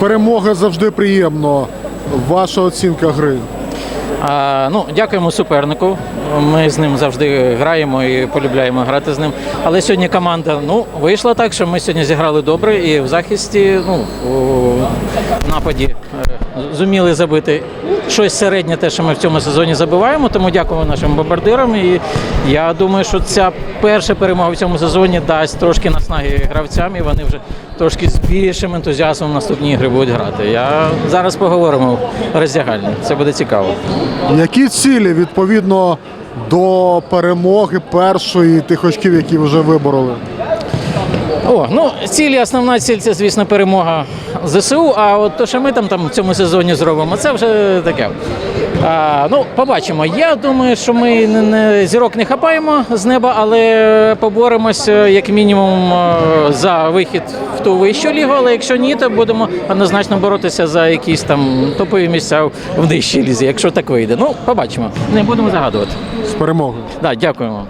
Перемога завжди приємно. Ваша оцінка гри. А, ну, дякуємо супернику. Ми з ним завжди граємо і полюбляємо грати з ним. Але сьогодні команда ну, вийшла так, що ми сьогодні зіграли добре і в захисті, ну, нападі е, зуміли забити щось середнє, те, що ми в цьому сезоні забиваємо. Тому дякуємо нашим бомбардирам. І я думаю, що ця перша перемога в цьому сезоні дасть трошки наснаги гравцям, і вони вже трошки з більшим ентузіазмом наступні ігри будуть грати. Я зараз поговоримо роздягальні. Це буде цікаво. Які цілі відповідно до перемоги першої тих очків, які вже вибороли? О, ну цілі, основна ціль це, звісно, перемога ЗСУ. А от то, що ми там, там в цьому сезоні зробимо, це вже таке. А, ну, побачимо. Я думаю, що ми не, не зірок не хапаємо з неба, але поборемося як мінімум е, за вихід в ту вищу лігу. Але якщо ні, то будемо однозначно боротися за якісь там топові місця в нижчій лізі, якщо так вийде. Ну, побачимо. Не будемо загадувати. З перемогою. Да, дякуємо.